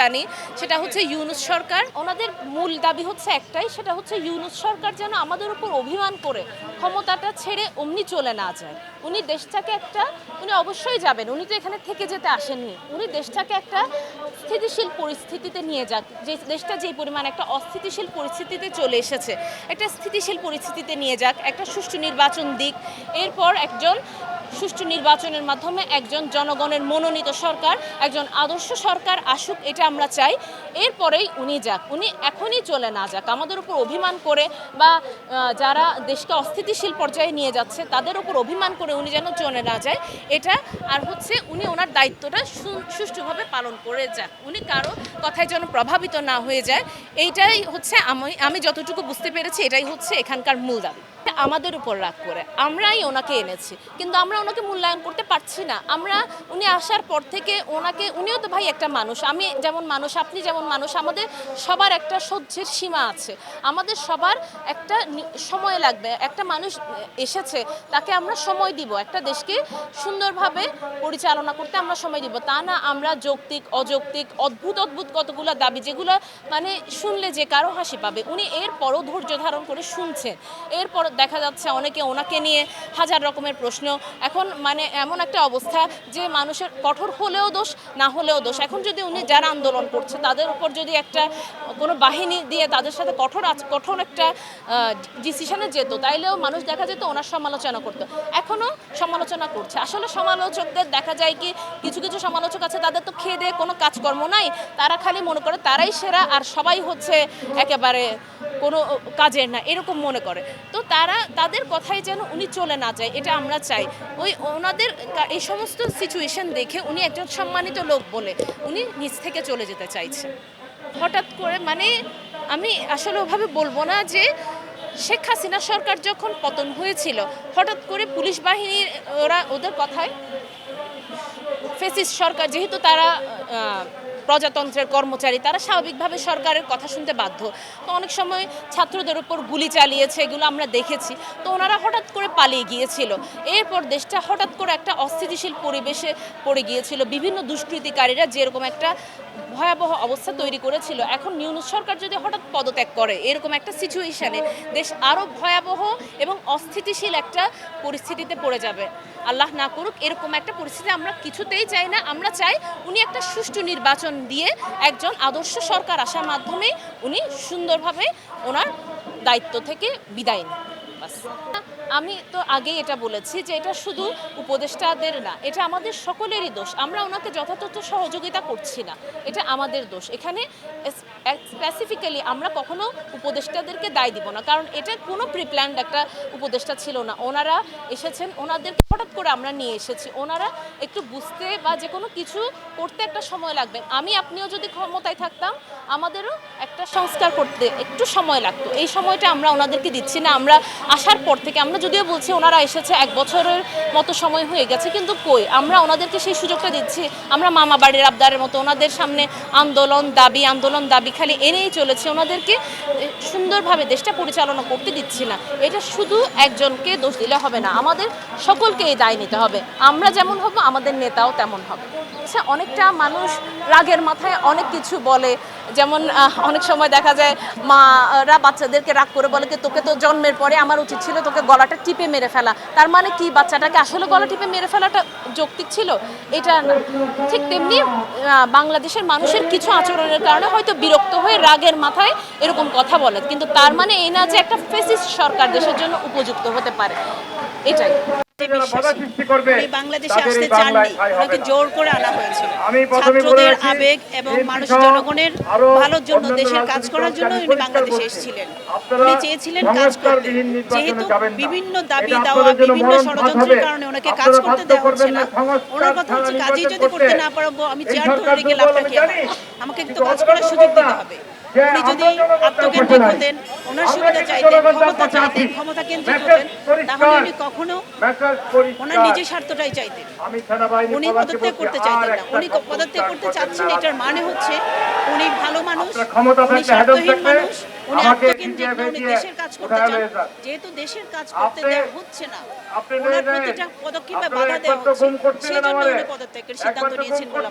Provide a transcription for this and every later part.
জানি, সেটা হচ্ছে ইউনুস সরকার। ওনাদের মূল দাবি হচ্ছে একটাই, সেটা হচ্ছে ইউনুস সরকার যেন আমাদের উপর অভিমান করে ক্ষমতাটা ছেড়ে অমনি চলে না যায়। উনি দেশটাকে একটা, উনি অবশ্যই যাবেন, উনি তো এখানে থেকে যেতে আসেননি। উনি দেশটাকে একটা স্থিতিশীল পরিস্থিতিতে নিয়ে যাক। যে দেশটা যেই পরিমাণ একটা অস্থিতিশীল পরিস্থিতিতে চলে এসেছে, একটা স্থিতিশীল পরিস্থিতিতে নিয়ে যাক, একটা সুষ্ঠু নির্বাচন দিক। এরপর একজন সুষ্ঠু নির্বাচনের মাধ্যমে একজন জনগণের মনোনীত সরকার, একজন আদর্শ সরকার আসুক, এটা আমরা চাই। এরপরেই উনি যাক, উনি এখনই চলে না যাক। আমাদের উপর অভিমান করে বা যারা দেশকে অস্থিতিশীল পর্যায়ে নিয়ে যাচ্ছে, তাদের উপর অভিমান করে উনি যেন চলে না যায়, এটা আর হচ্ছে উনি ওনার দায়িত্বটা সুষ্ঠুভাবে পালন করে যাক। উনি কারও কথায় যেন প্রভাবিত না হয়ে যায়, এইটাই হচ্ছে আমি আমি যতটুকু বুঝতে পেরেছি, এটাই হচ্ছে এখানকার মূল দাবি। আমাদের উপর রাগ করে। আমরাই ওনাকে এনেছি। কিন্তু আমরা ওনাকে মূল্যায়ন করতে পারছি না। আমরা উনি আসার পর থেকে ওনাকে, উনিও তো ভাই একটা মানুষ। আমি যেমন মানুষ, আপনি যেমন মানুষ, আমাদের সবার একটা সহ্যের সীমা আছে। আমাদের সবার একটা সময় লাগবে। একটা মানুষ এসেছে, তাকে আমরা সময় দিব। একটা দেশকে সুন্দরভাবে পরিচালনা করতে আমরা সময় দিব। তা না আমরা যৌক্তিক, অযৌক্তিক, অদ্ভুত অদ্ভুত কতগুলো দাবি, যেগুলো মানে শুনলে যে কারও হাসি পাবে। উনি এরপরও ধৈর্য ধারণ করে শুনছেন। এরপর দেখা যাচ্ছে অনেকে ওনাকে নিয়ে হাজার রকমের প্রশ্ন। এখন মানে এমন একটা অবস্থা যে মানুষের কঠোর হলেও দোষ, না হলেও দোষ। এখন যদি উনি যারা আন্দোলন করছে, তাদের উপর যদি একটা কোনো বাহিনী দিয়ে তাদের সাথে কঠোর কঠোর একটা ডিসিশনে যেত, তাইলেও মানুষ দেখা যেত ওনার সমালোচনা করতো। এখনও সমালোচনা করছে। আসলে সমালোচকদের দেখা যায় কি, কিছু কিছু সমালোচক আছে, তাদের তো খেয়ে দিয়ে কোনো কাজকর্ম নাই। তারা খালি মনে করে তারাই সেরা আর সবাই হচ্ছে একেবারে কোনো কাজের না, এরকম মনে করে। তো তারা তাদের কথায় যেন উনি চলে না যায়, এটা আমরা চাই। ওই ওনাদের এই সমস্ত সিচুয়েশন দেখে উনি একজন সম্মানিত লোক বলে উনি নিজ থেকে চলে যেতে চাইছেন। হঠাৎ করে মানে আমি আসলে ওভাবে বলব না যে শেখ হাসিনা সরকার যখন পতন হয়েছিল, হঠাৎ করে পুলিশ বাহিনীর, ওরা ওদের কথায় ফেসিস সরকার, যেহেতু তারা প্রজাতন্ত্রের কর্মচারী, তারা স্বাভাবিকভাবে সরকারের কথা শুনতে বাধ্য। তো অনেক সময় ছাত্রদের উপর গুলি চালিয়েছে, এগুলো আমরা দেখেছি। তো ওনারা হঠাৎ করে পালিয়ে গিয়েছিল। এরপর দেশটা হঠাৎ করে একটা অস্থিতিশীল পরিবেশে পড়ে গিয়েছিল। বিভিন্ন দুষ্কৃতিকারীরা যেরকম একটা ভয়াবহ অবস্থা তৈরি করেছিল। এখন নিউনুস সরকার যদি হঠাৎ পদত্যাগ করে, এরকম একটা সিচুয়েশনে দেশ আরও ভয়াবহ এবং অস্থিতিশীল একটা পরিস্থিতিতে পড়ে যাবে। আল্লাহ না করুক, এরকম একটা পরিস্থিতি আমরা কিছুতেই চাই না। আমরা চাই উনি একটা সুষ্ঠু নির্বাচন দিয়ে একজন আদর্শ সরকার আসার মাধ্যমে উনি সুন্দরভাবে ওনার দায়িত্ব থেকে বিদায় নিন। বাস আমি তো আগেই এটা বলেছি যে এটা শুধু উপদেষ্টাদের না, এটা আমাদের সকলেরই দোষ। আমরা ওনাকে যথাযথ সহযোগিতা করছি না, এটা আমাদের দোষ। এখানে স্পেসিফিক্যালি আমরা কখনো উপদেষ্টাদেরকে দায় দিব না। কারণ এটা কোনো প্রিপ্ল্যান্ড একটা উপদেষ্টা ছিল না। ওনারা এসেছেন, ওনাদেরকে হঠাৎ করে আমরা নিয়ে এসেছি। ওনারা একটু বুঝতে বা যে কোনো কিছু করতে একটা সময় লাগবে। আমি আপনিও যদি ক্ষমতায় থাকতাম, আমাদেরও একটা সংস্কার করতে একটু সময় লাগতো। এই সময়টা আমরা ওনাদেরকে দিচ্ছি না। আমরা আসার পর থেকে, আমরা যদিও বলছি ওনারা এসেছে এক বছরের মতো সময় হয়ে গেছে, কিন্তু কই? আমরা ওনাদেরকে সেই সুযোগটা দিচ্ছি। আমরা মামা বাড়ির আবদারের মতো ওনাদের সামনে আন্দোলন, দাবি, আন্দোলন দাবি খালি এনেই চলেছে। ওনাদেরকে সুন্দরভাবে দেশটা পরিচালনা করতে দিচ্ছি না। এটা শুধু একজনকে দোষ দিলে হবে না। আমাদের সকলকে এই দায় নিতে হবে। আমরা যেমন হব, আমাদের নেতাও তেমন হবে। আচ্ছা অনেকটা মানুষ রাগের মাথায় অনেক কিছু বলে। যেমন অনেক সময় দেখা যায় মারা বাচ্চাদেরকে রাগ করে বলে যে, তোকে তো জন্মের পরে আমার উচিত ছিল তোকে গলাটা টিপে মেরে ফেলা। তার মানে কি, বাচ্চাটাকে আসলে গলা টিপে মেরে ফেলাটা যৌক্তিক ছিল? এটা ঠিক তেমনি বাংলাদেশের মানুষের কিছু আচরণের কারণে হয়তো বিরক্ত হয়ে রাগের মাথায় এরকম কথা বলে। কিন্তু তার মানে এই না যে একটা ফেসিস্ট সরকার দেশের জন্য উপযুক্ত হতে পারে। এটাই। উনি বাংলাদেশে আসতে চাননি। ওনাকে জোর করে আনা হয়েছিল। ছাত্রদের আবেগ এবং মানুষ জনগণের ভালোর জন্য দেশের কাজ করার জন্য উনি বাংলাদেশে এসেছিলেন। উনি চেয়েছিলেন কাজ করতে। যেহেতু বিভিন্ন দাবি দেওয়া বিভিন্ন ষড়যন্ত্রের কারণে ওনাকে কাজ করতে দেওয়া হচ্ছে না। ওনার কথা হচ্ছে কাজই যদি করতে। না পারব আমি চেয়ার ধরে রেখে দুর্বল লাভটা আমি কি জানি। আমার? আমাকে কিন্তু তো কাজ করার সুযোগ দিতে হবে। উনি যদি আত্মকেন্দ্রিক হতেন ওনার সুবিধা চাইতেন ক্ষমতা চাইতেন ক্ষমতা কেন্দ্রিক হতেন তাহলে উনি কখনো ওনার নিজের স্বার্থটাই চাইতেন। উনি পদত্যাগ করতে চাইতেন না। উনি পদত্যাগ করতে চাচ্ছেন এটার মানে হচ্ছে উনি ভালো মানুষ উনি স্বার্থহীন উনি আমাকে দেশের কাজ করতে চান। যেহেতু দেশের কাজ করতে দেওয়া হচ্ছে না ওনার প্রতিটা পদক্ষেপে বাধা দেওয়া হচ্ছে। সেই জন্য উনি পদত্যাগের সিদ্ধান্ত নিয়েছেন বলে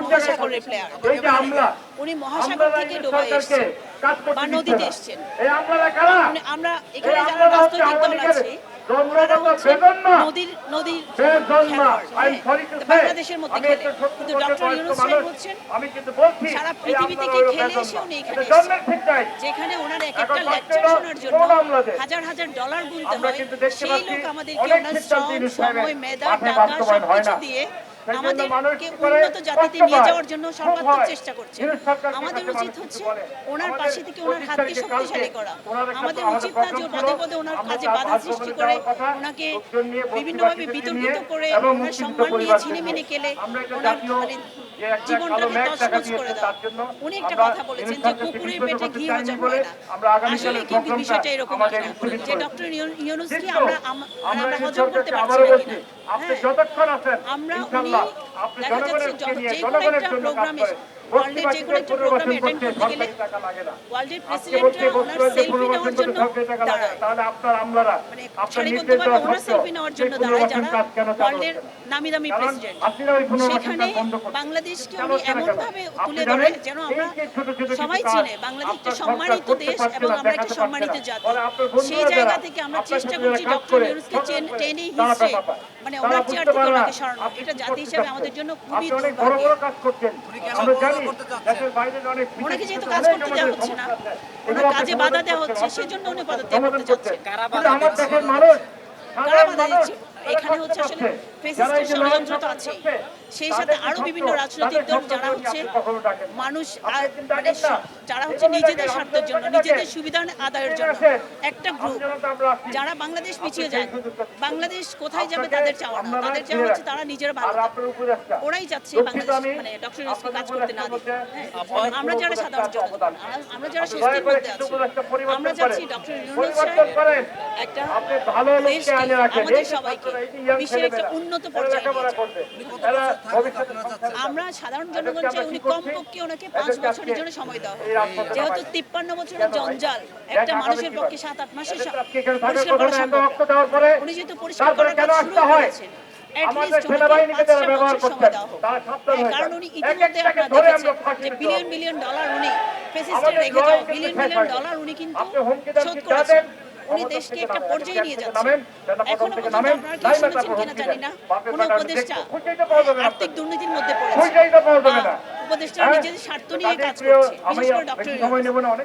মহাসাগরের প্লেয়ার। উনি মহাসাগর থেকে নদীতে এসেছেন। আমরা এখানে যারা রাজনৈতিক দল আছে পৃথিবী থেকে হ্যাঁ, খেলে যেখানে ওনার এক একটা জন্য হাজার হাজার ডলার গুনতে হয়। সেই লোক আমাদেরকে সময় মেধা টাকা সবকিছু দিয়ে আমাদেরকে উন্নত জাতিতে নিয়ে যাওয়ার জন্য সর্বাত্মক চেষ্টা করছে। আমাদের উচিত হচ্ছে ওনার পাশে থেকে ওনার হাতকে শক্তিশালী করা। আমাদের উচিত না যে পদে পদে ওনার কাজে বাধা সৃষ্টি করে ওনাকে বিভিন্নভাবে বিতর্কিত করে ওনার সম্মান নিয়ে ছিনে ওনার মানে উনি একটা কথা বলেছেন যে পেটে আসলে এরকম আমরা করতে পারছি আমরা উনি দেখা যাচ্ছে যে কোনো একটা প্রোগ্রামে ওয়ার্ল্ডের যে কোনো একটা প্রোগ্রাম অ্যাটেন্ড করতে গেলে ওয়ার্ল্ডের প্রেসিডেন্টরা ওনার সেলফি নেওয়ার জন্য তাহলে আপনার আমলারা মানে বলতে পারব ওনার সেলফি নেওয়ার জন্য দাঁড়ায় যারা ওয়ার্ল্ডের নামি দামি প্রেসিডেন্ট সেখানে বাংলাদেশকে উনি এমনভাবে তুলে ধরেন যেন আমরা সবাই চিনে বাংলাদেশ একটা সম্মানিত দেশ এবং আমরা একটা সম্মানিত জাতি। সেই জায়গা থেকে আমরা চেষ্টা করছি ডক্টর ইউনুসকে টেনে হিসে মানে ওনার চেয়ার থেকে ওনাকে সরানো। এটা জাতি হিসেবে আমাদের জন্য খুবই দুর্ভাগ্য করতে চাচ্ছেন। কাজ করতে দেওয়া হচ্ছে না। ওনার কাজে বাধা দেওয়া হচ্ছে সেজন্য উনি বাধা দিচ্ছে কারা বাধা দিচ্ছে এখানে হচ্ছে আসলে ফেসিস্টের ষড়যন্ত্র তো আছে সেই সাথে আরও বিভিন্ন রাজনৈতিক দল মানে যারা হচ্ছে মানুষ মানে যারা হচ্ছে নিজেদের স্বার্থের জন্য নিজেদের সুবিধা আদায়ের জন্য একটা গ্রুপ যারা বাংলাদেশ পিছিয়ে যায় বাংলাদেশ কোথায় যাবে তাদের চাওয়া না। তাদের চাওয়া হচ্ছে তারা নিজেরা ভালো ওরাই যাচ্ছে বাংলাদেশ মানে ডক্টর ইউসুফ কাজ করতে না দিতে হ্যাঁ। আমরা যারা সাধারণ জনতা আমরা যারা সুস্থির মধ্যে আছি আমরা যাচ্ছি ডক্টর ইউনুস একটা দেশকে আমাদের সবাইকে বিশ্বের একটা উন্নত পর্যায়ে আমরা সাধারণ জনগণ চাই উনি কমপক্ষে ওনাকে পাঁচ বছরের জন্য সময় দেওয়া যেহেতু তিপ্পান্ন বছরের জঞ্জাল একটা মানুষের পক্ষে সাত আট মাসের পরিষ্কার করা সম্ভব? উনি যেহেতু পরিষ্কার করার কাজ শুরু করেছেন হ্যাঁ, কারণ উনি ইতিমধ্যে আপনারা দেখেছেন যে বিলিয়ন বিলিয়ন ডলার উনি বিলিয়ন বিলিয়ন ডলার উনি কিন্তু শোধ করেছেন। উনি দেশকে একটা পর্যায়ে নিয়ে যাচ্ছেন। এখনও পর্যন্ত আপনারা কি শুনেছেন কিনা জানি না। কোনো উপদেষ্টা আর্থিক দুর্নীতির মধ্যে পড়েছে। উপদেষ্টারা নিজেদের স্বার্থ নিয়ে কাজ করছে ডক্টর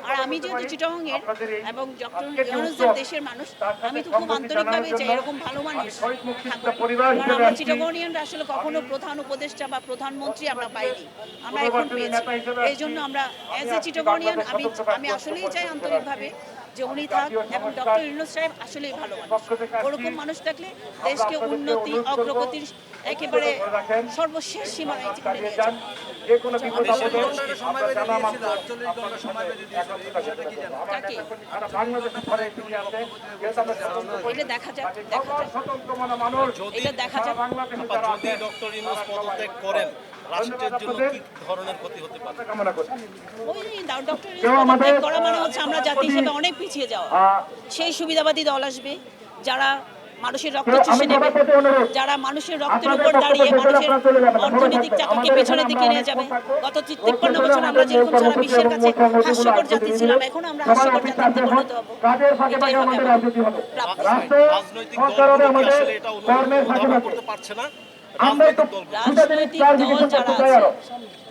আর আমি যেহেতু চিটং এর এবং ডক্টর দেশের মানুষ আমি তো খুব আন্তরিকভাবে চাই এরকম ভালো মানুষ আমরা আসলে কখনো প্রধান উপদেষ্টা বা প্রধানমন্ত্রী আমরা পাইনি। আমরা এখন পেয়েছি। এই জন্য আমরা অ্যাজ এ চিটগনিয়ান আমি আমি আসলেই চাই আন্তরিকভাবে যে উনি থাক এবং ডক্টর ইউনুস সাহেব আসলেই ভালো মানুষ। ওরকম মানুষ থাকলে দেশকে উন্নতি অগ্রগতির একেবারে সর্বশেষ সীমানায় এটা দেখা যাক করেন রাষ্ট্রের জন্য কি ধরনের ক্ষতি হতে পারে? করা মানে হচ্ছে আমরা জাতি হিসেবে অনেক পিছিয়ে যাওয়া। সেই সুবিধাবাদী দল আসবে যারা মানুষের রক্ত চুষে নেবে যারা মানুষের রক্তের উপর দাঁড়িয়ে মানুষের অর্থনৈতিক চাকাকে পেছনের দিকে নিয়ে যাবে। গত তিপ্পান্ন বছর আমরা যেরকম সারা বিশ্বের কাছে হাস্যকর জাতি ছিলাম এখন আমরা হাস্যকর জাতিতে পরিণত হব। এটাই হবে রাজনৈতিক দল যারা আছে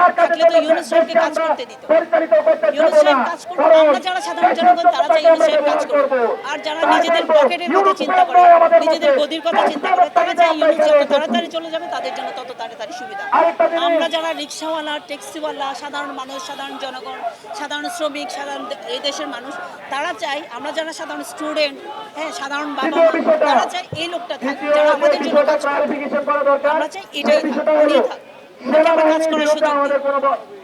তো থাকলে তো ইউনুস সাহেবকে কাজ করতে দিত। ইউনুস সাহেব কাজ করব আমরা যারা সাধারণ জনগণ তারা চাই ইউনুস সাহেব কাজ করব আর যারা নিজেদের পকেটের কথা চিন্তা করে নিজেদের গদির কথা চিন্তা করে তারা চাই ইউনুস যত তাড়াতাড়ি চলে যাবে তাদের জন্য তত তাড়াতাড়ি সুবিধা। আমরা যারা রিক্সাওয়ালা ট্যাক্সিওয়ালা সাধারণ মানুষ সাধারণ জনগণ সাধারণ শ্রমিক সাধারণ এই দেশের মানুষ তারা চাই আমরা যারা সাধারণ স্টুডেন্ট হ্যাঁ সাধারণ বাবা তারা চাই এই লোকটা থাক যারা আমাদের জন্য কাজ করবে আমরা চাই এটাই থাক। উনিই থাক তাকে আমরা